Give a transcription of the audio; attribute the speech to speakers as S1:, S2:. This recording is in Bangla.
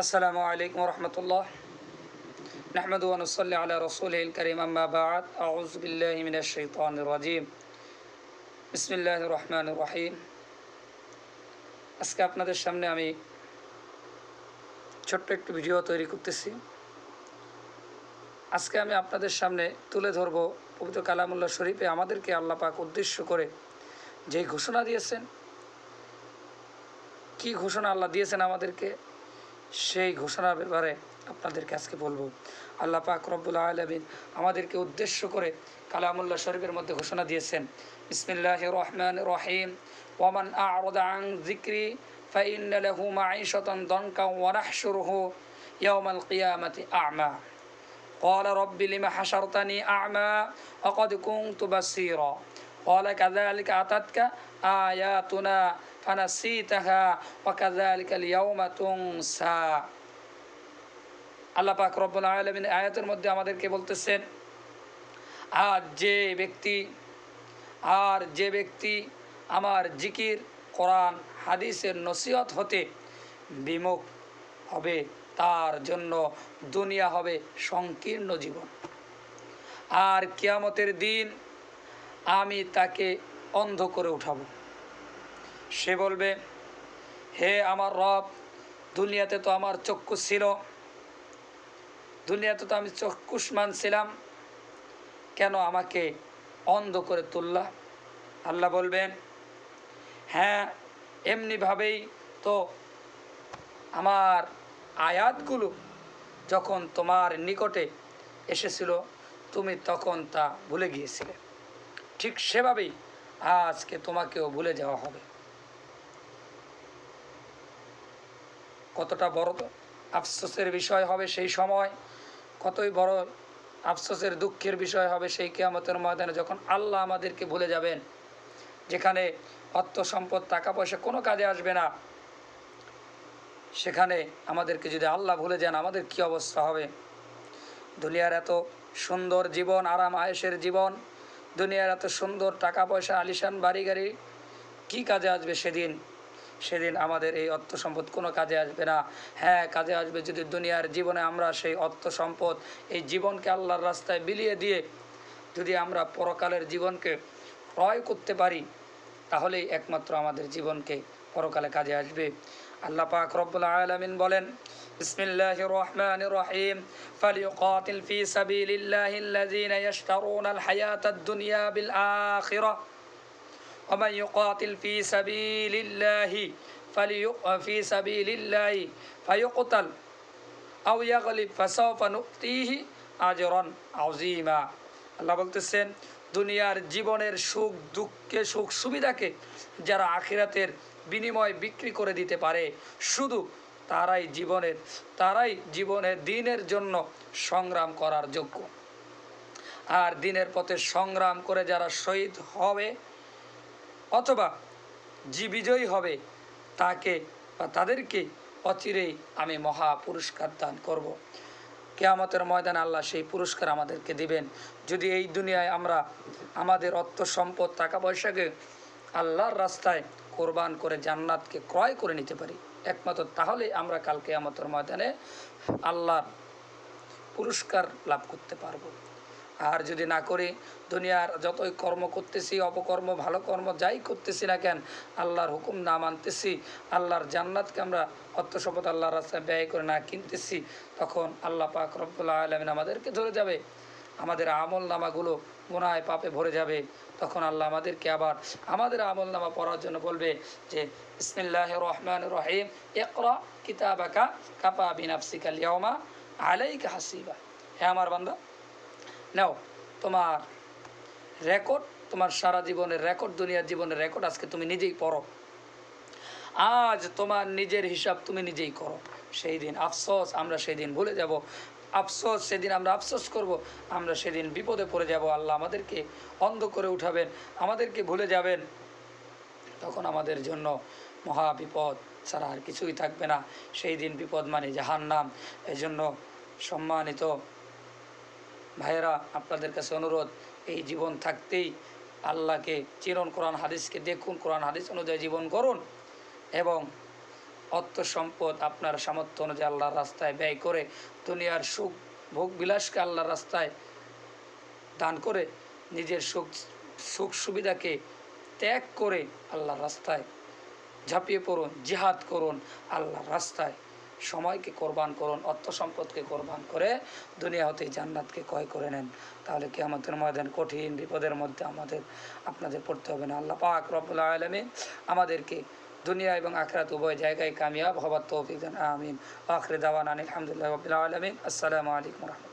S1: আসসালামু আলাইকুম রহমতুল্লাহ। নাহমদ ওয়ানুসল্লি আল্লাহ রসুল করিম আম্মাবাদ আউজবিল্লাহমিনাশান রাজিম। বিসমিল্লাহ রহমান রাহিম। আজকে আপনাদের সামনে আমি ছোট্ট একটি ভিডিও তৈরি করতেছি। আজকে আমি আপনাদের সামনে তুলে ধরব পবিত্র কালামুল্লাহ শরীফে আমাদেরকে আল্লাহ পাক উদ্দেশ্য করে যেই ঘোষণা দিয়েছেন, কি ঘোষণা আল্লাহ দিয়েছেন আমাদেরকে সেই ঘোষণার ব্যাপারে আপনাদেরকে আজকে বলবো আল্লাহ পাক রব্বুল আলমিন আমাদেরকে উদ্দেশ্য করে কালামুল্লাহ শরীফের মধ্যে ঘোষণা দিয়েছেন বিসমিল্লাহ রহমান রহিম ওমান আরদ আং জিক্রি ফাইন লাহু মাঈশাতান দনকা ওয়া নাহশুরুহু ইয়াওমাল কিয়ামাতি আ'মা قال رب لم حشرتني أعمى وقد كنت بصيرا قال كذلك أتتك آياتنا ফানাসিতাহা রব্বুল আলামিন আয়াতের মধ্যে আমাদেরকে বলতেছেন, আর যে ব্যক্তি, আর যে ব্যক্তি আমার জিকির, কোরআন, হাদিসের নসিহত হতে বিমুখ হবে, তার জন্য দুনিয়া হবে সংকীর্ণ জীবন। আর কিয়ামতের দিন আমি তাকে অন্ধ করে উঠাবো। সে বলবে, হে আমার রব, দুনিয়াতে তো আমার চক্ষু ছিল। দুনিয়াতে তো আমি চক্ষুষ্মান ছিলাম। কেন আমাকে অন্ধ করে তুললা? আল্লাহ বলবেন হ্যাঁ এমনিভাবেই তো আমার আয়াতগুলো যখন তোমার নিকটে এসেছিল, তুমি তখন তা ভুলে গিয়েছিলে। ঠিক সেভাবেই আজকে তোমাকেও ভুলে যাওয়া হবে। কতটা বড় আফসোসের বিষয় হবে সেই সময়, কতই বড় আফসোসের দুঃখের বিষয় হবে সেই কেয়ামতের ময়দানে যখন আল্লাহ আমাদেরকে ভুলে যাবেন, যেখানে অর্থ সম্পদ, টাকা পয়সা কোনো কাজে আসবে না, সেখানে আমাদেরকে যদি আল্লাহ ভুলে যান আমাদের কি অবস্থা হবে? দুনিয়ার এত সুন্দর জীবন, আরাম, আয়েসের জীবন, দুনিয়ার এত সুন্দর টাকা পয়সা, আলিশান বাড়ি গাড়ি কী কাজে আসবে সেদিন? সেদিন আমাদের এই অর্থ সম্পদ কোনো কাজে আসবে না। হ্যাঁ কাজে আসবে যদি দুনিয়ার জীবনে আমরা সেই অর্থ সম্পদ, এই জীবনকে আল্লাহর রাস্তায় বিলিয়ে দিয়ে যদি আমরা পরকালের জীবনকে ক্রয় করতে পারি, তাহলেই একমাত্র আমাদের জীবনকে পরকালে কাজে আসবে। আল্লাহ পাক রব্বুল আলামিন বলেন, বিসমিল্লাহির রহমানির রহিম। ফালিয়ুকাতিল ফি সাবিলিল্লাহিল্লাযীনা ইয়াশতারুনাল হায়াতাদ দুনিয়া বিল আখিরাহ। ومن يقاتل في سبيل الله فليق في سبيل الله فيقتل أو يغلب فسوف نؤتيه أجرا عظيما আল্লাহ বলতেছেন দুনিয়ার জীবনের সুখ দুঃখে সুখ সুবিধাকে যারা আখিরাতের বিনিময় বিক্রি করে দিতে পারে শুধু তারাই জীবনের তারাই জীবনের দিনের জন্য সংগ্রাম করার যোগ্য আর দিনের পথে সংগ্রাম করে যারা শহীদ হবে অথবা যে বিজয়ী হবে, তাকে বা তাদেরকে অচিরেই আমি মহা পুরস্কার দান করব। কেয়ামতের ময়দানে আল্লাহ সেই পুরস্কার আমাদেরকে দিবেন যদি এই দুনিয়ায় আমরা আমাদের অর্থ সম্পদ, টাকা পয়সাকে আল্লাহর রাস্তায় কোরবান করে জান্নাতকে ক্রয় করে নিতে পারি, একমাত্র তাহলে আমরা কাল কেয়ামতের ময়দানে আল্লাহর পুরস্কার লাভ করতে পারব আর যদি না করি, দুনিয়ার যতই কর্ম করতেছি, অপকর্ম, ভালো কর্ম যাই করতেছি না কেন, আল্লাহর হুকুম না মানতেছি, আল্লাহর জান্নাতকে আমরা অর্থ সম্পদ আল্লাহর রাস্তায় ব্যয় করে না কিনতেছি, তখন আল্লাহ পাক রব্বুল্লাহ আলমিন আমাদেরকে ধরে যাবে। আমাদের আমল নামাগুলো গুনায় পাপে ভরে যাবে। তখন আল্লাহ আমাদেরকে আবার আমাদের আমল নামা পড়ার জন্য বলবে যে ইসমিল্লাহ রহমান রহিম একরা কিতাবাকা কাপা বিনাফসিকা লিয়ামা আলাইকা হাসিবা। হ্যাঁ আমার বান্দা নাও, তোমার রেকর্ড তোমার সারা জীবনের রেকর্ড দুনিয়ার জীবনের রেকর্ড আজকে তুমি নিজেই পড়ো। আজ তোমার নিজের হিসাব তুমি নিজেই করো। সেই দিন আফসোস, আমরা সেই দিন ভুলে যাব। আফসোস, সেদিন আমরা আফসোস করব। আমরা সেদিন বিপদে পড়ে যাব। আল্লাহ আমাদেরকে অন্ধ করে উঠাবেন, আমাদেরকে ভুলে যাবেন। তখন আমাদের জন্য মহা বিপদ ছাড়া আর কিছুই থাকবে না। সেই দিন বিপদ মানে জাহান্নাম। এই জন্য সম্মানিত ভাইয়েরা, আপনাদের কাছে অনুরোধ, এই জীবন থাকতেই আল্লাহকে চিরন কোরআন হাদিসকে দেখুন, কোরআন হাদিস অনুযায়ী জীবন করুন এবং অর্থ সম্পদ আপনার সামর্থ্য অনুযায়ী আল্লাহর রাস্তায় ব্যয় করে দুনিয়ার সুখ, ভোগ বিলাসকে আল্লাহর রাস্তায় দান করে নিজের সুখ সুখ সুবিধাকে ত্যাগ করে আল্লাহর রাস্তায় ঝাঁপিয়ে পড়ুন, জিহাদ করুন, আল্লাহর রাস্তায় সময়কে কোরবান করুন, অর্থ সম্পদকে কোরবান করে দুনিয়া হতে জান্নাতকে ক্রয় করে নেন। তাহলে কি আমাদের ময়দান কঠিন, বিপদের মধ্যে আমাদের, আপনাদের পড়তে হবে না। আল্লাহ পাক রব্বুল আলমী আমাদেরকে দুনিয়া এবং আখরাত উভয় জায়গায় কামিয়াব হবার তৌফিক আমিন। আখরে দাওয়ান আলহামদুলিল্লাহ রবিল আলমিন। আসসালামু আলাইকুম রহমতুল্লাহ।